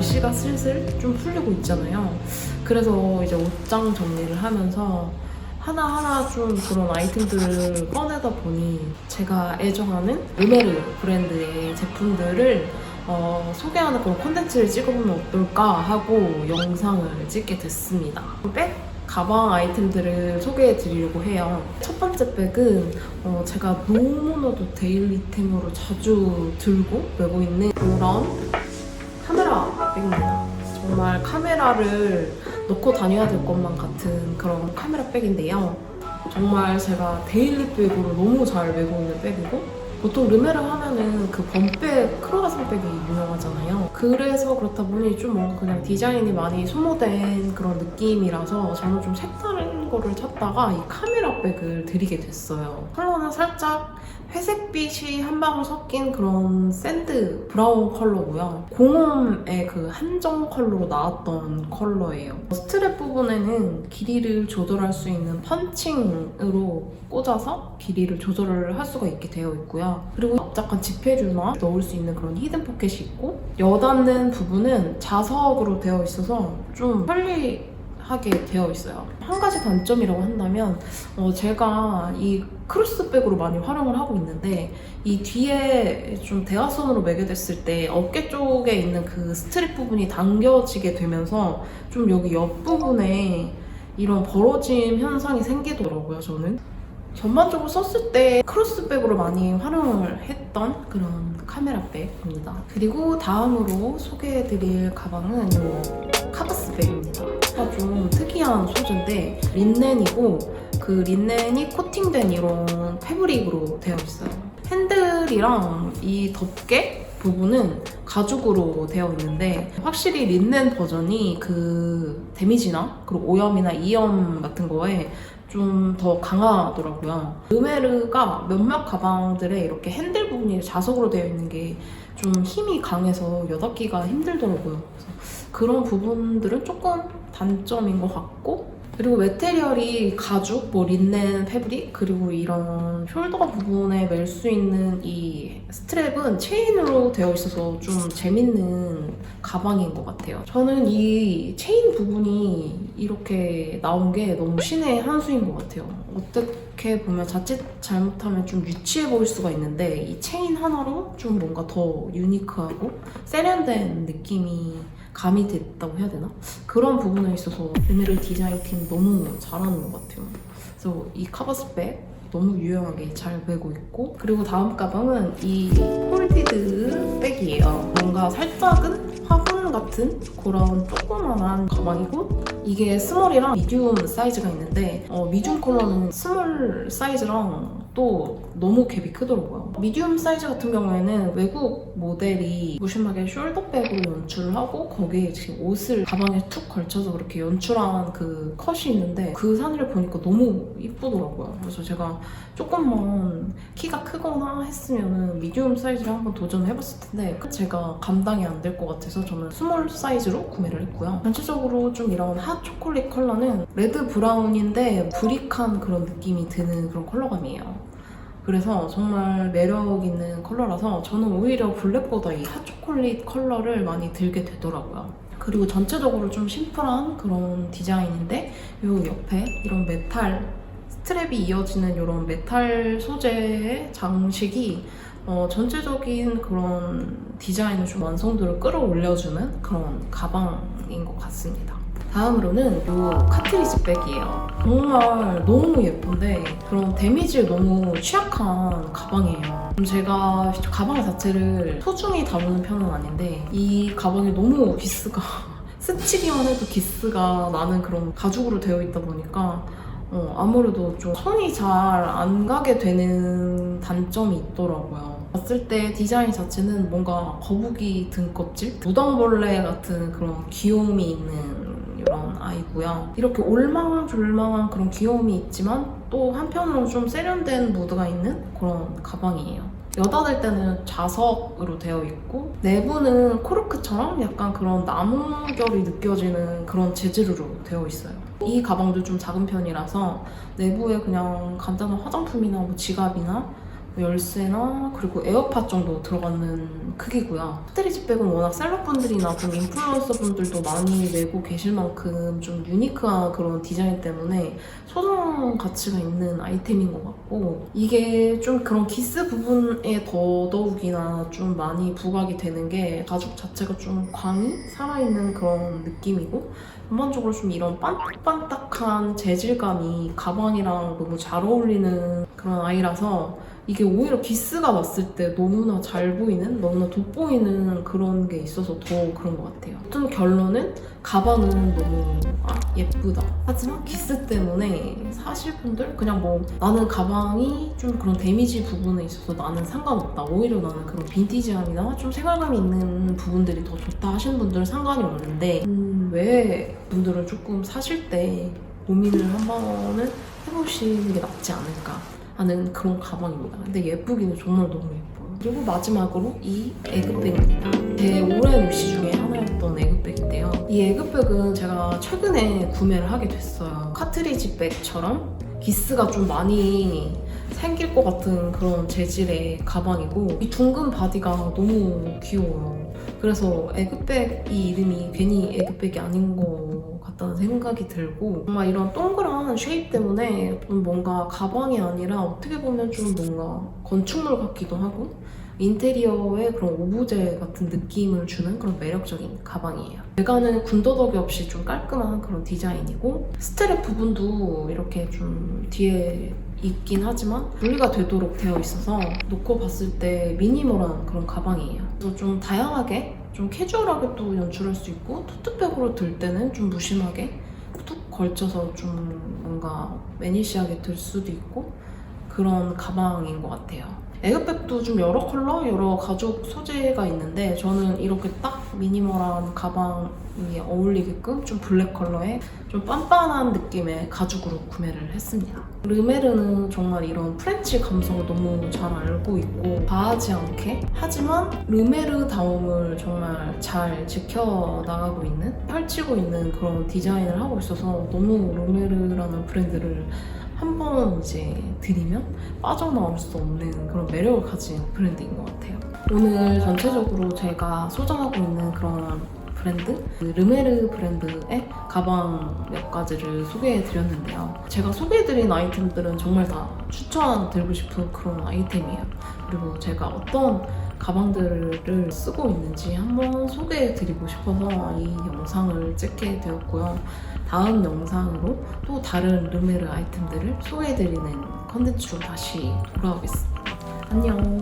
날씨가 슬슬 좀 풀리고 있잖아요. 그래서 이제 옷장 정리를 하면서 하나하나 좀 그런 아이템들을 꺼내다 보니 제가 애정하는 르메르 브랜드의 제품들을 어, 소개하는 그런 콘텐츠를 찍어보면 어떨까 하고 영상을 찍게 됐습니다 백, 가방 아이템들을 소개해 드리려고 해요 첫 번째 백은 어, 제가 너무나도 데일리템으로 자주 들고 메고 있는 이런 카메라 백입니다. 정말 카메라를 넣고 다녀야 될 것만 같은 그런 카메라 백인데요. 정말 제가 데일리 백으로 너무 잘 메고 있는 백이고 보통 르메르 하면은 그 범백 크로가슴 백이 유명하잖아요. 그래서 그렇다 보니 좀 뭔가 그냥 디자인이 많이 소모된 그런 느낌이라서 저는 좀 색다른 거를 찾다가 이 카메라 백을 드리게 됐어요. 컬러는 살짝 회색빛이 한 방울 섞 인 그런 샌드 브라운 컬러고요. 공홈의 그 한정 컬러로 나왔던 컬러예요. 스트랩 부분에는 길이를 조절할 수 있는 펀칭으로 꽂아서 길이를 조절을 할 수가 있게 되어 있고요. 그리고 납작한 지폐류나 넣을 수 있는 그런 히든 포켓이 있고 여닫는 부분은 자석으로 되어 있어서 좀 편리 하게 되어 있어요. 한 가지 단점이라고 한다면 어, 제가 이 크로스백으로 많이 활용을 하고 있는데 이 뒤에 좀 대각선으로 매게 됐을 때 어깨 쪽에 있는 그 스트립 부분이 당겨지게 되면서 좀 여기 옆 부분에 이런 벌어짐 현상이 생기더라고요 저는 전반적으로 썼을 때 크로스백으로 많이 활용을 했던 그런 카메라백입니다 그리고 다음으로 소개해드릴 가방은 이 카바스백입니다 좀 특이한 소재인데 린넨이고 그 린넨이 코팅된 이런 패브릭으로 되어 있어요. 핸들이랑 이 덮개 부분은 가죽으로 되어 있는데 확실히 린넨 버전이 그 데미지나 그리고 오염이나 이염 같은 거에 좀 더 강하더라고요. 르메르가 몇몇 가방들에 이렇게 핸들 부분이 자석으로 되어 있는 게 좀 힘이 강해서 여닫기가 힘들더라고요. 그래서 그런 부분들은 조금 단점인 것 같고 그리고 메테리얼이 가죽, 뭐 린넨, 패브릭 그리고 이런 숄더 부분에 멜 수 있는 이 스트랩은 체인으로 되어 있어서 좀 재밌는 가방인 것 같아요. 저는 이 체인 부분이 이렇게 나온 게 너무 신의 한 수인 것 같아요. 어떻게 보면 자칫 잘못하면 좀 유치해 보일 수가 있는데 이 체인 하나로 좀 뭔가 더 유니크하고 세련된 느낌이 가미됐다고 해야 되나? 그런 부분에 있어서 에메랄 디자인팀 너무 잘하는 것 같아요. 그래서 이 카바스백 너무 유용하게 잘 메고 있고 그리고 다음 가방은 이 폴디드 백이에요. 뭔가 살짝은 화분 같은 그런 조그만한 가방이고 이게 스몰이랑 미디움 사이즈가 있는데 어, 미디움 컬러는 스몰 사이즈랑 또 너무 갭이 크더라고요. 미디움 사이즈 같은 경우에는 외국 모델이 무심하게 숄더백으로 연출을 하고 거기에 지금 옷을 가방에 툭 걸쳐서 그렇게 연출한 그 컷이 있는데 그 사진을 보니까 너무 이쁘더라고요. 그래서 제가 조금만 키가 크거나 했으면 미디움 사이즈를 한번 도전해봤을 텐데 제가 감당이 안 될 것 같아서 저는 스몰 사이즈로 구매를 했고요. 전체적으로 좀 이런 핫 초콜릿 컬러는 레드 브라운인데 브릭한 그런 느낌이 드는 그런 컬러감이에요. 그래서 정말 매력 있는 컬러라서 저는 오히려 블랙보다 이 핫초콜릿 컬러를 많이 들게 되더라고요. 그리고 전체적으로 좀 심플한 그런 디자인인데 이 옆에 이런 메탈 스트랩이 이어지는 이런 메탈 소재의 장식이 어, 전체적인 그런 디자인을 좀 완성도를 끌어올려주는 그런 가방인 것 같습니다. 다음으로는 이 카트리지 백이에요. 정말 너무 예쁜데 그런 데미지에 너무 취약한 가방이에요. 음, 제가 가방 자체를 소중히 다루는 편은 아닌데 이 가방이 너무 기스가 스치기만 해도 기스가 나는 그런 가죽으로 되어 있다 보니까 어, 아무래도 좀 손이 잘 안 가게 되는 단점이 있더라고요. 봤을 때 디자인 자체는 뭔가 거북이 등껍질? 무당벌레 같은 그런 귀여움이 있는 이런 아이고요. 이렇게 올망졸망한 그런 귀여움이 있지만 또 한편으로 좀 세련된 무드가 있는 그런 가방이에요. 여닫을 때는 자석으로 되어 있고 내부는 코르크처럼 약간 그런 나무결이 느껴지는 그런 재질로 되어 있어요. 이 가방도 좀 작은 편이라서 내부에 그냥 간단한 화장품이나 뭐 지갑이나 뭐 열쇠나 그리고 에어팟 정도 들어가는 크기고요. 스트리지 백은 워낙 셀럽분들이나 좀 인플루언서 분들도 많이 메고 계실 만큼 좀 유니크한 그런 디자인 때문에 소장 가치가 있는 아이템인 것 같고 이게 좀 그런 기스 부분에 더더욱이나 좀 많이 부각이 되는 게 가죽 자체가 좀 광이 살아있는 그런 느낌이고 전반적으로 좀 이런 반딱반딱한 재질감이 가방이랑 너무 잘 어울리는 그런 아이라서 이게 오히려 기스가 났을 때 너무나 잘 보이는, 너무나 돋보이는 그런 게 있어서 더 그런 것 같아요. 어떤 결론은 가방은 너무 아, 예쁘다. 하지만 기스 때문에 사실 분들 그냥 뭐 나는 가방이 좀 그런 데미지 부분에 있어서 나는 상관없다. 오히려 나는 그런 빈티지함이나 좀 생활감 있는 부분들이 더 좋다 하시는 분들은 상관이 없는데 음, 왜 분들은 조금 사실 때 고민을 한 번은 해보시는 게 낫지 않을까 하는 그런 가방입니다. 근데 예쁘기는 정말 너무 예뻐요. 그리고 마지막으로 이 에그백입니다. 제 오랜 위시 중에 하나였 던 에그백인데요. 이 에그백은 제가 최근에 구매를 하게 됐어요. 카트리지 백처럼 기스가 좀 많이 생길 것 같은 그런 재질의 가방이고 이 둥근 바디가 너무 귀여워요. 그래서 에그백 이 이름이 괜히 에그백이 아닌 것 같다는 생각이 들고 정말 이런 동그란 쉐입 때문에 좀 뭔가 가방이 아니라 어떻게 보면 좀 뭔가 건축물 같기도 하고 인테리어의 그런 오브제 같은 느낌을 주는 그런 매력적인 가방이에요. 외관은 군더더기 없이 좀 깔끔한 그런 디자인이고 스트랩 부분도 이렇게 좀 뒤에 있긴 하지만 분리가 되도록 되어 있어서 놓고 봤을 때 미니멀한 그런 가방이에요. 그래서 좀 다양하게 좀 캐주얼하게 또 연출할 수 있고 토트백으로 들 때는 좀 무심하게 툭 걸쳐서 좀 뭔가 매니시하게 들 수도 있고 그런 가방인 것 같아요. 에그백도 좀 여러 컬러, 여러 가죽 소재가 있는데 저는 이렇게 딱 미니멀한 가방이 어울리게끔 좀 블랙 컬러의 좀 빤빤한 느낌의 가죽으로 구매를 했습니다. 르메르는 정말 이런 프렌치 감성을 너무 잘 알고 있고 과하지 않게 하지만 르메르다움을 정말 잘 지켜나가고 있는 펼치고 있는 그런 디자인을 하고 있어서 너무 르메르라는 브랜드를 한 번 이제 들이면 빠져나올 수 없는 그런 매력을 가진 브랜드인 것 같아요. 오늘 전체적으로 제가 소장하고 있는 그런 브랜드 그 르메르 브랜드의 가방 몇 가지를 소개해 드렸는데요. 제가 소개해 드린 아이템들은 정말 다 추천드리고 싶은 그런 아이템이에요. 그리고 제가 어떤 가방들을 쓰고 있는지 한번 소개해 드리고 싶어서 이 영상을 찍게 되었고요. 다음 영상으로 또 다른 르메르 아이템들을 소개해 드리는 컨텐츠로 다시 돌아오겠습니다. 안녕.